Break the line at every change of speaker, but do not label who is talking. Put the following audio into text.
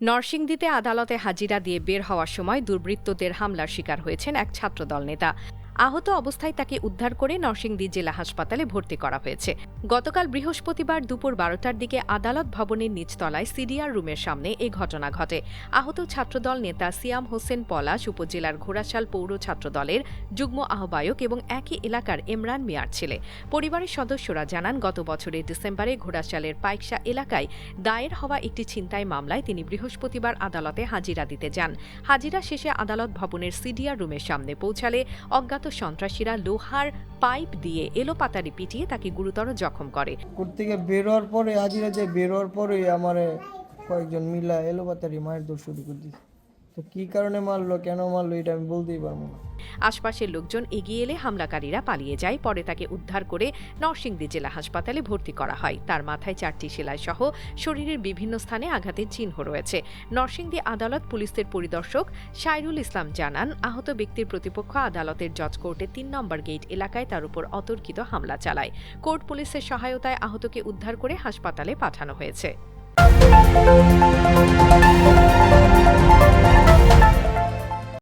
নরসিংদীতে আদালতে হাজিরা দিয়ে বের হওয়ার সময় দুর্বৃত্তদের হামলার শিকার হয়েছেন এক ছাত্রদল নেতা। আহত অবস্থায় তাকে উদ্ধার করে নরসিংদী জেলা হাসপাতালে ভর্তি করা হয়েছে। গতকাল বৃহস্পতিবার দুপুর বারোটার দিকে আদালত ভবনের নিচতলায় সিডিআর রুমের সামনে এই ঘটনা ঘটে। আহত ছাত্রদল নেতা সিয়াম হোসেন পলাশ, উপজেলার ঘোড়াশাল পৌর ছাত্রদলের যুগ্ম আহ্বায়ক এবং একই এলাকার ইমরান মিয়ার ছেলে। পরিবারের সদস্যরা জানান, গত বছরের ডিসেম্বরে ঘোড়াশালের পাইকশা এলাকায় দায়ের হওয়া একটি ছিনতাই মামলায় তিনি বৃহস্পতিবার আদালতে হাজিরা দিতে যান। হাজিরা শেষে আদালত ভবনের সিডিআর রুমের সামনে পৌঁছালে অজ্ঞাত সন্ত্রাসীরা লোহার পাইপ দিয়ে এলোপাতারি পিটিয়ে তাকে গুরুতর জখম করে।
কোর্ট থেকে বেরোয়ার পরে হাজিরা যে বেরোয়ার পরে আমার কয়েকজন মিলা এলোপাতারি মায়ের দোষ শুরু করে দিয়েছে তো কী কারণে মারলো, কেন মারলো, এটা আমি বলতেই পারব না।
আশপাশের লোকজন এগিয়ে এলে হামলাকারীরা পালিয়ে যায়, পরে তাকে উদ্ধার করে নরসিংদী জেলা হাসপাতালে ভর্তি করা হয়। তার মাথায় চারটি সেলাই সহ শরীরের বিভিন্ন স্থানে আঘাতের চিহ্ন রয়েছে। নরসিংদী আদালত পুলিশের পরিদর্শক সাইরুল ইসলাম জানান, আহত ব্যক্তির প্রতিপক্ষ আদালতের জজ কোর্টে তিন নম্বর গেট এলাকায় তার উপর অতর্কিত হামলা চালায়। কোর্ট পুলিশের সহায়তায় আহতকে উদ্ধার করে হাসপাতালে পাঠানো হয়েছে।